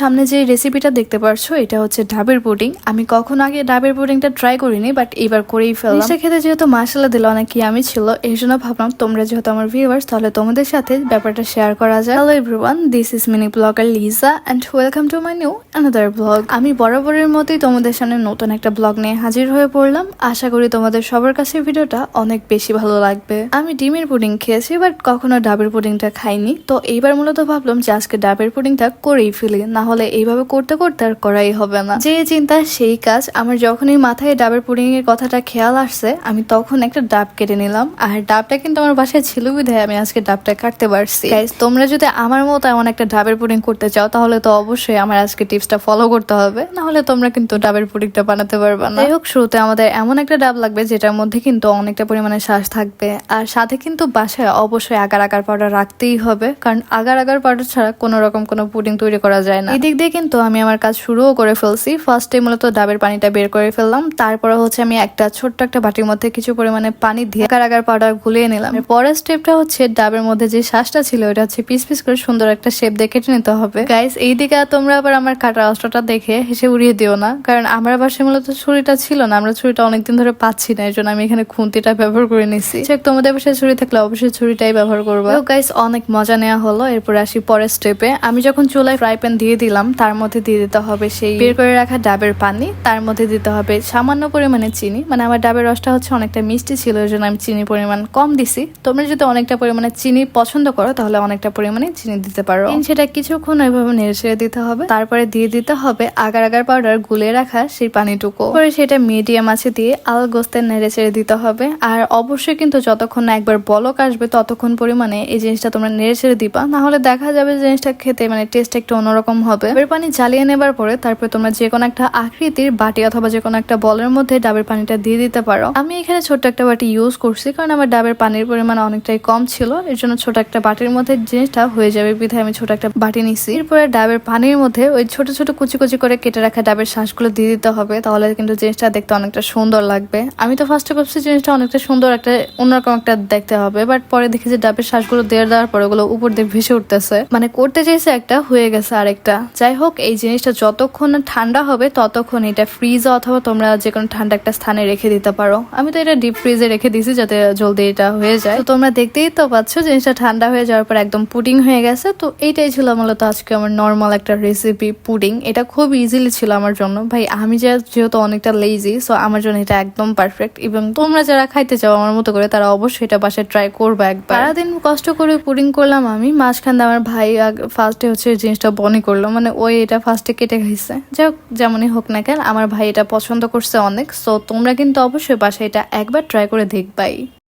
সামনে যে রেসিপিটা দেখতে পারছ এটা হচ্ছে ডাবের পুডিং। আমি কখনো আগে ডাবের পুডিংটা ট্রাই করিনি বাট এবার করেই ফেললাম। জিনিসটা খেতে যেহেতু মশলা দিল অনেক আমি ছিল এই জন্য ভাবলাম তোমরা যেহেতু আমার ভিউয়ার্স তাহলে তোমাদের সাথে ব্যাপারটা শেয়ার করা যায় hello everyone this is mini blogger Liza and welcome to my new another blog আমি বরাবরের মতোই তোমাদের সামনে নতুন একটা ব্লগ নিয়ে হাজির হয়ে পড়লাম। আশা করি তোমাদের সবার কাছে ভিডিওটা অনেক বেশি ভালো লাগবে। আমি ডিমের পুডিং খেয়েছি বাট কখনো ডাবের পুডিংটা খাইনি। তো এইবার মূলত ভাবলাম যে আজকে ডাবের পুডিংটা করেই ফেলি না হলে এইভাবে করতে করতে আর করাই হবে না। যে চিন্তা, সেই কাজ। আমার যখনই মাথায় ডাবের পুডিং এর কথাটা খেয়াল আসছে, আমি তখন একটা ডাব কেটে নিলাম। আর ডাবটা কিন্তু আমার বাসায় ছিল বিধায় আমি আজকে ডাবটা কাটতে পারছি। তোমরা যদি আমার মতো এমন একটা ডাবের পুডিং করতে চাও, তাহলে তো অবশ্যই আমার আজকে টিপসটা ফলো করতে হবে। না হলে তোমরা কিন্তু ডাবের পুডিংটা বানাতে পারবে না। হোক শুরুতে আমাদের এমন একটা ডাব লাগবে, যেটার মধ্যে কিন্তু অনেকটা পরিমাণে শ্বাস থাকবে। আর সাথে কিন্তু বাসায় অবশ্যই আগার আগার পাউডার রাখতেই হবে। কারণ আগার আগার পাউডার ছাড়া কোনো রকম কোনো পুডিং তৈরি করা যায় না। এদিক দিয়ে কিন্তু আমি আমার কাজ শুরুও করে ফেলছি। ফার্স্টে মূলত ডাবের পানিটা বের করে ফেললাম। তারপরে হচ্ছে আমি একটা ছোট্ট একটা বাটির মধ্যে কিছু পরিমাণে পানি দিয়ে আগার পাউডার গুলিয়ে নিলাম। পরের স্টেপটা হচ্ছে ডাবের মধ্যে যে শ্বাসটা ছিল, ওটা হচ্ছে পিস পিস করে সুন্দর একটা শেপ দিয়ে কেটে নিতে হবে। গাইস এইদিকে তোমরা আবার আমার কাটা অস্ত্রটা দেখে হেসে উড়িয়ে দিও না। কারণ আমার বাসায় মূলত ছুরিটা ছিল না, আমরা ছুরিটা অনেকদিন ধরে পাচ্ছি না এর জন্য আমি এখানে খুন্তিটা ব্যবহার করে নিছি। তোমাদের বাসায় ছুরি থাকলে অবশ্যই ছুরিটাই ব্যবহার করব। গাইস অনেক মজা নেওয়া হলো। এরপর আসি পরের স্টেপে আমি যখন চুলায় ফ্রাই প্যান দিয়ে দিলাম, তার মধ্যে দিয়ে দিতে হবে সেই বের করে রাখা ডাবের পানি, তার মধ্যে দিতে হবে সামান্য পরিমাণে চিনি। মানে আমার ডাবের রসটা হচ্ছে অনেকটা মিষ্টি ছিল, এর জন্য আমি চিনির পরিমাণ কম দিছি। তোমরা যদি অনেকটা পরিমাণে চিনি পছন্দ করো, তাহলে অনেকটা পরিমাণে চিনি দিতে পারো। সেটা কিছুক্ষণ ওইভাবে নেড়ে দিতে হবে। তারপরে দিয়ে দিতে হবে আগার আগার পাউডার গুলে রাখা সেই পানিটুকু। পরে সেটা মিডিয়াম আছে দিয়ে আল গোস্তে নেড়ে ছেড়ে দিতে হবে। আর অবশ্যই কিন্তু যতক্ষণ না একবার বলক আসবে, ততক্ষণ পরিমাণে এই জিনিসটা তোমরা নেড়ে ছেড়ে দিবা। না হলে দেখা যাবে জিনিসটা খেতে মানে টেস্ট একটু অন্যরকম হবে ডাবের পানি জ্বালিয়ে নেবার পরে তারপরে তোমরা যে কোনো একটা আকৃতির বাটি অথবা যে কোনো একটা বলের মধ্যে ডাবের পানিটা দিয়ে দিতে পারো। আমি এখানে ছোট্ট একটা বাটি ইউজ করছি কারণ আমার ডাবের পানির পরিমাণ অনেকটাই কম ছিল। এর জন্য ছোট একটা বাটির মধ্যে জিনিসটা হয়ে যাবে। বিধায় আমি ছোট একটা বাটি নিছি। এরপরে ডাবের পানির মধ্যে ওই ছোট ছোট কুচি কুচি করে কেটে রাখা ডাবের শ্বাসগুলো দিয়ে দিতে হবে। তাহলে কিন্তু জিনিসটা দেখতে অনেকটা সুন্দর লাগবে। আমি তো ফার্স্টে ভাবছি জিনিসটা অনেকটা সুন্দর একটা, অন্যরকম একটা দেখতে হবে। বাট পরে দেখি যে ডাবের শ্বাসগুলো দিয়ে দেওয়ার পরে ওগুলো উপর দিয়ে ভেসে উঠতেছে। মানে করতে চাইছে একটা, হয়ে গেছে আরেকটা। যাই হোক এই জিনিসটা যতক্ষণ ঠান্ডা হবে, ততক্ষণ এটা ফ্রিজে অথবা তোমরা যে কোনো ঠান্ডা একটা স্থানে রেখে দিতে পারো। আমি তো এটা ডিপ ফ্রিজে রেখে দিছি যাতে জলদি এটা হয়ে যায়। তো তোমরা দেখতেই তো পাচ্ছ, জিনিসটা ঠান্ডা হয়ে যাওয়ার পর একদম পুডিং হয়ে গেছে। তো এইটাই ছিল মূলত আজকে আমার নর্মাল একটা রেসিপি পুডিং এটা খুব ইজিলি ছিল আমার জন্য। ভাই, আমি যেহেতু অনেকটা লেজি সো আমার জন্য এটা একদম পারফেক্ট এবং তোমরা যারা খাইতে চাও আমার মতো করে, তারা অবশ্যই এটা বাসায় ট্রাই করবে একবার। সারাদিন কষ্ট করে পুডিং করলাম আমি। মাঝখান আমার ভাই ফার্স্টে হচ্ছে জিনিসটা বনি করল। মানে ওই এটা ফার্স্টে কেটে খাইছে যাই হোক, যেমনই হোক না কেন, আমার ভাই এটা পছন্দ করছে অনেক সো তোমরা কিন্তু অবশ্যই বাসায় এটা একবার ট্রাই করে দেখবাই।